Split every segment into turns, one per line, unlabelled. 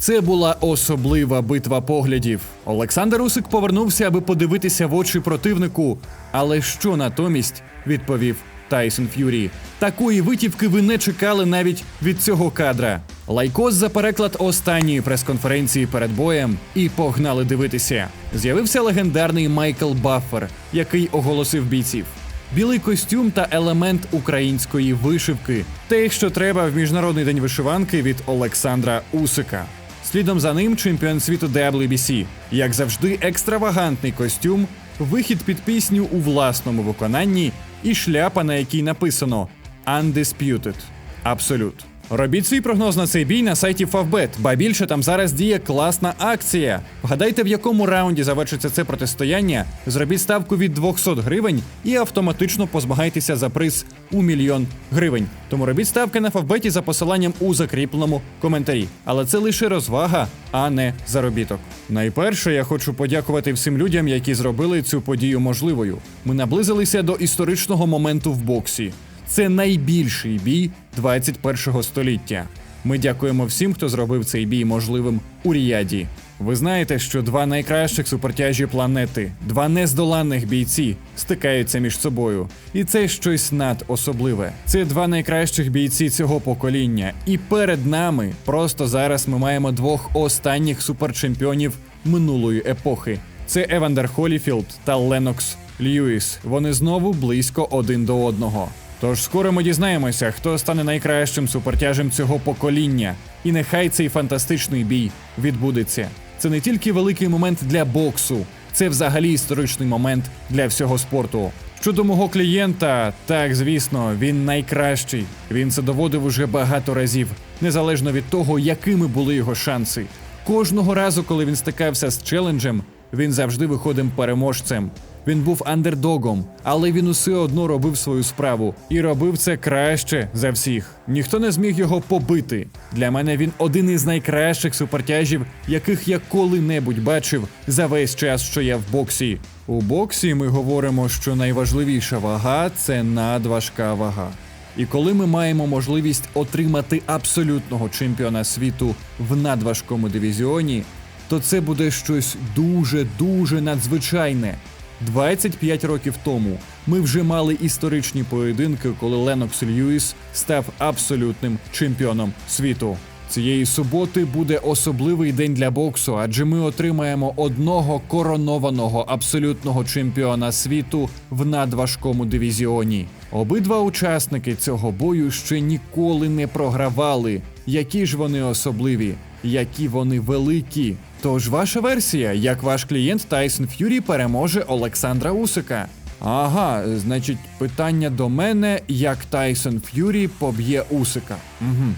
Це була особлива битва поглядів. Олександр Усик повернувся, аби подивитися в очі противнику. Але що натомість відповів Тайсон Ф'юрі? Такої витівки ви не чекали навіть від цього кадра. Лайкос за переклад останньої прес-конференції перед боєм і погнали дивитися. З'явився легендарний Майкл Баффер, який оголосив бійців. Білий костюм та елемент української вишивки. Те, що треба в міжнародний день вишиванки від Олександра Усика. Слідом за ним чемпіон світу WBC. Як завжди, екстравагантний костюм, вихід під пісню у власному виконанні і шляпа, на якій написано Undisputed. Абсолют. Робіть свій прогноз на цей бій на сайті Favbet, ба більше там зараз діє класна акція. Вгадайте, в якому раунді завершиться це протистояння. Зробіть ставку від 200 гривень і автоматично позмагайтеся за приз у мільйон гривень. Тому робіть ставки на Favbet за посиланням у закріпленому коментарі. Але це лише розвага, а не заробіток. Найперше, я хочу подякувати всім людям, які зробили цю подію можливою. Ми наблизилися до історичного моменту в боксі. Це найбільший бій 21-го століття. Ми дякуємо всім, хто зробив цей бій можливим у Ріяді. Ви знаєте, що два найкращих супертяжі планети, два нездоланних бійці стикаються між собою, і це щось надособливе. Це два найкращих бійці цього покоління. І перед нами просто зараз ми маємо двох останніх суперчемпіонів минулої епохи. Це Евандер Холіфілд та Ленокс Льюіс. Вони знову близько один до одного. Тож скоро ми дізнаємося, хто стане найкращим супертяжем цього покоління. І нехай цей фантастичний бій відбудеться. Це не тільки великий момент для боксу, це взагалі історичний момент для всього спорту. Щодо мого клієнта, так звісно, він найкращий. Він це доводив уже багато разів, незалежно від того, якими були його шанси. Кожного разу, коли він стикався з челенджем, він завжди виходив переможцем. Він був андердогом, але він усе одно робив свою справу і робив це краще за всіх. Ніхто не зміг його побити. Для мене він один із найкращих супертяжів, яких я коли-небудь бачив за весь час, що я в боксі. У боксі ми говоримо, що найважливіша вага це надважка вага. І коли ми маємо можливість отримати абсолютного чемпіона світу в надважкому дивізіоні, то це буде щось дуже дуже надзвичайне. 25 років тому ми вже мали історичні поєдинки, коли Ленокс Льюіс став абсолютним чемпіоном світу. Цієї суботи буде особливий день для боксу, адже ми отримаємо одного коронованого абсолютного чемпіона світу в надважкому дивізіоні. Обидва учасники цього бою ще ніколи не програвали. Які ж вони особливі, які вони великі. Тож ваша версія, як ваш клієнт Тайсон Ф'юрі переможе Олександра Усика. Ага, значить, питання до мене, як Тайсон Ф'юрі поб'є Усика. Угу.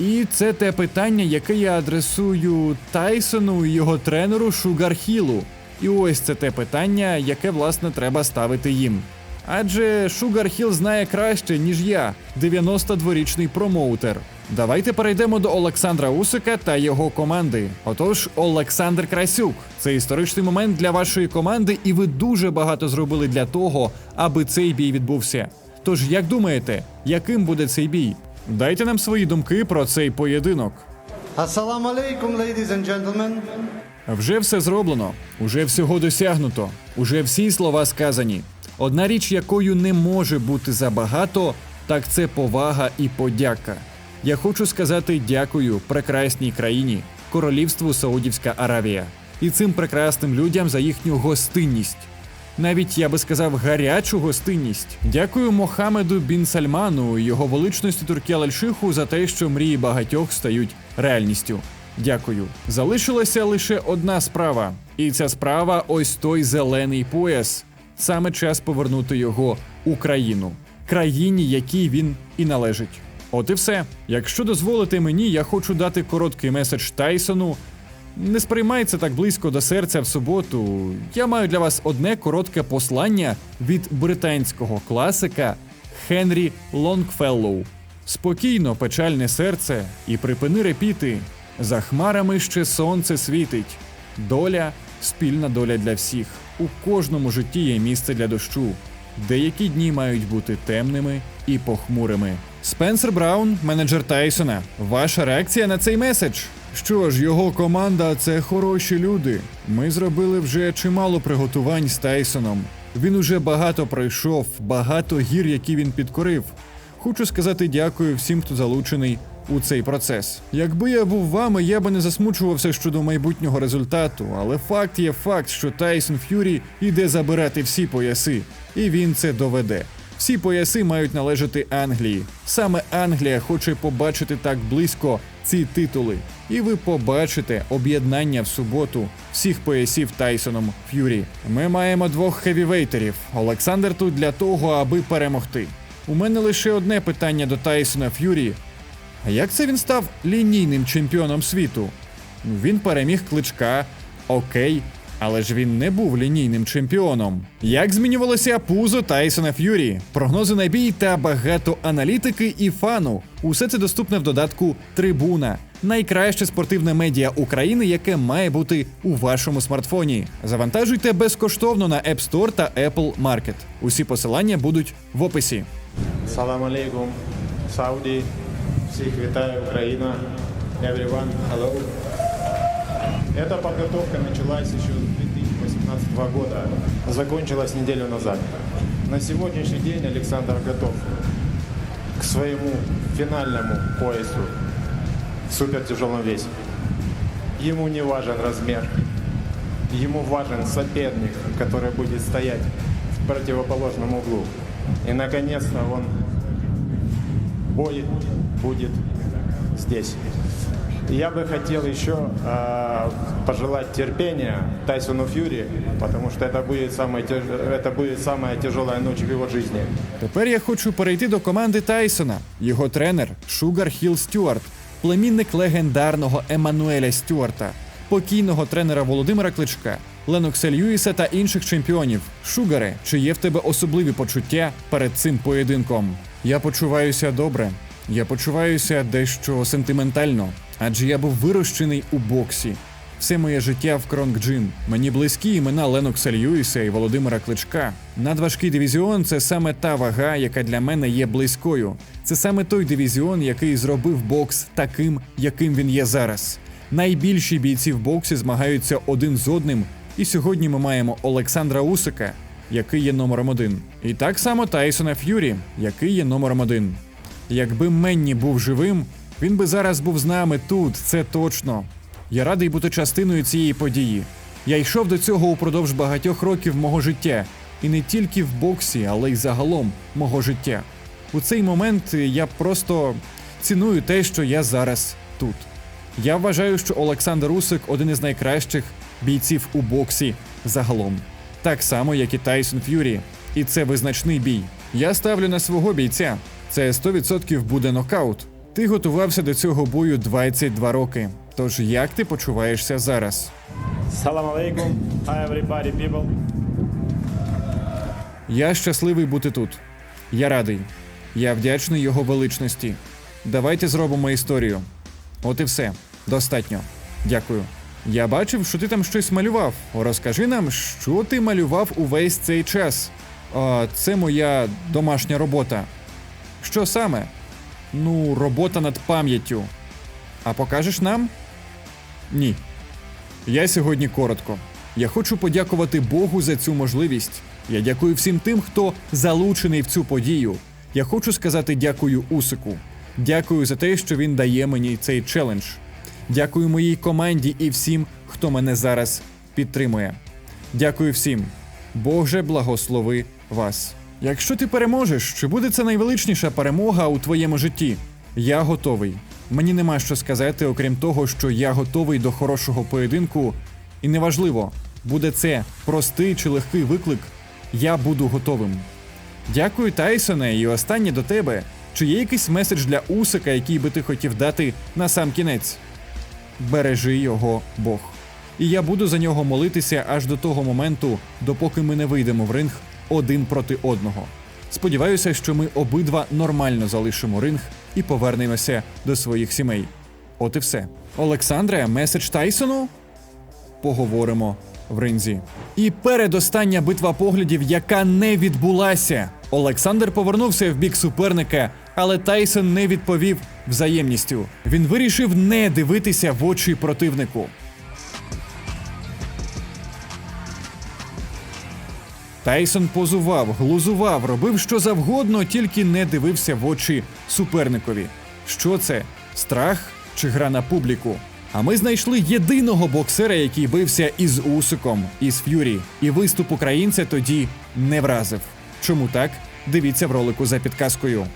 І це те питання, яке я адресую Тайсону і його тренеру Шугар Хілу. І ось це те питання, яке власне треба ставити їм. Адже Шугар Хіл знає краще, ніж я, 92-річний промоутер. Давайте перейдемо до Олександра Усика та його команди. Отож, Олександр Красюк. Це історичний момент для вашої команди, і ви дуже багато зробили для того, аби цей бій відбувся. Тож, як думаєте, яким буде цей бій? Дайте нам свої думки про цей поєдинок.
Assalamu alaikum, ladies and gentlemen.
Вже все зроблено, уже всього досягнуто, уже всі слова сказані. Одна річ, якою не може бути забагато, так це повага і подяка. Я хочу сказати дякую прекрасній країні, королівству Саудівська Аравія, і цим прекрасним людям за їхню гостинність. Навіть я би сказав гарячу гостинність. Дякую Мохамеду Бін Сальману і його величності Туркі Аль-Шиху за те, що мрії багатьох стають реальністю. Дякую. Залишилася лише одна справа, і ця справа ось той зелений пояс. Саме час повернути його у країну, країні, якій він і належить. От і все. Якщо дозволите мені, я хочу дати короткий меседж Тайсону. Не сприймай так близько до серця в суботу. Я маю для вас одне коротке послання від британського класика Хенрі Лонгфеллоу. Спокійно, печальне серце, і припини репіти. За хмарами ще сонце світить. Доля спільна доля для всіх. У кожному житті є місце для дощу. Деякі дні мають бути темними і похмурими. Спенсер Браун, менеджер Тайсона. Ваша реакція на цей меседж? Що ж, його команда це хороші люди. Ми зробили вже чимало приготувань з Тайсоном. Він уже багато пройшов, багато гір, які він підкорив. Хочу сказати дякую всім, хто залучений у цей процес. Якби я був вами, я би не засмучувався щодо майбутнього результату, але факт є факт, що Тайсон Ф'юрі йде забирати всі пояси, і він це доведе. Всі пояси мають належати Англії. Саме Англія хоче побачити так близько ці титули. І ви побачите об'єднання в суботу всіх поясів Тайсоном Ф'юрі. Ми маємо двох хевівейтерів. Олександр тут для того, аби перемогти. У мене лише одне питання до Тайсона Ф'юрі. А як це він став лінійним чемпіоном світу? Він переміг кличка, окей, але ж він не був лінійним чемпіоном. Як змінювалося пузо Тайсона Ф'юрі? Прогнози на бій та багато аналітики і фану. Усе це доступне в додатку Трибуна. Найкраще спортивне медіа України, яке має бути у вашому смартфоні. Завантажуйте безкоштовно на App Store та Apple Market. Усі посилання будуть в описі.
Салам алейкум, Сауді, всіх вітаю, Україна, everyone, hello. Эта подготовка началась еще с 2018 года, закончилась неделю назад. На сегодняшний день Александр готов к своему финальному поясу в супертяжелом весе. Ему не важен размер, ему важен соперник, который будет стоять в противоположном углу. И наконец-то он бой будет здесь. Я бы хотел еще э, пожелать терпения Тайсону Фьюри, потому что это будет, самая, тяж- это будет самая тяжелая ночь в его жизни.
Тепер я хочу перейти до команди Тайсона. Його тренер Шугар Хіл Стюарт, племінник легендарного Еммануеля Стюарта, покійного тренера Володимира Кличка, Ленокса Льюіса та інших чемпіонів. Шугаре, чи є в тебе особливі почуття перед цим поєдинком? Я почуваюся добре. Я почуваюся дещо сентиментально, адже я був вирощений у боксі. Все моє життя в Кронг Джим. Мені близькі імена Ленокса Льюіса і Володимира Кличка. Надважкий дивізіон це саме та вага, яка для мене є близькою. Це саме той дивізіон, який зробив бокс таким, яким він є зараз. Найбільші бійці в боксі змагаються один з одним. І сьогодні ми маємо Олександра Усика, який є номером один. І так само Тайсона Ф'юрі, який є номером один. Якби Менні був живим, він би зараз був з нами тут, це точно. Я радий бути частиною цієї події. Я йшов до цього упродовж багатьох років мого життя, і не тільки в боксі, але й загалом мого життя. У цей момент я просто ціную те, що я зараз тут. Я вважаю, що Олександр Усик один із найкращих бійців у боксі загалом. Так само, як і Тайсон Ф'юрі. І це визначний бій. Я ставлю на свого бійця. Це 100% буде нокаут. Ти готувався до цього бою 22 роки. Тож як ти почуваєшся зараз?
Салам алейкум, hi everybody people.
Я щасливий бути тут. Я радий. Я вдячний його величності. Давайте зробимо історію. От і все. Достатньо. Дякую. Я бачив, що ти там щось малював. Розкажи нам, що ти малював увесь цей час. А, це моя домашня робота. Що саме? Ну, робота над пам'яттю. А покажеш нам? Ні. Я сьогодні коротко. Я хочу подякувати Богу за цю можливість. Я дякую всім тим, хто залучений в цю подію. Я хочу сказати дякую Усику. Дякую за те, що він дає мені цей челендж. Дякую моїй команді і всім, хто мене зараз підтримує. Дякую всім. Боже, благослови вас. Якщо ти переможеш, чи буде це найвеличніша перемога у твоєму житті? Я готовий. Мені нема що сказати, окрім того, що я готовий до хорошого поєдинку, і неважливо, буде це простий чи легкий виклик, я буду готовим. Дякую, Тайсоне, і останнє до тебе. Чи є якийсь меседж для Усика, який би ти хотів дати на сам кінець? Бережи його Бог. І я буду за нього молитися аж до того моменту, допоки ми не вийдемо в ринг один проти одного. Сподіваюся, що ми обидва нормально залишимо ринг і повернемося до своїх сімей. От і все. Олександре, меседж Тайсону? Поговоримо в ринзі. І передостання битва поглядів, яка не відбулася. Олександр повернувся в бік суперника, Але Тайсон не відповів взаємністю. Він вирішив не дивитися в очі противнику. Тайсон позував, глузував, робив що завгодно, тільки не дивився в очі суперникові. Що це? Страх чи гра на публіку? А ми знайшли єдиного боксера, який бився із Усиком, із Ф'юрі, і виступ українця тоді не вразив. Чому так? Дивіться в ролику за підказкою.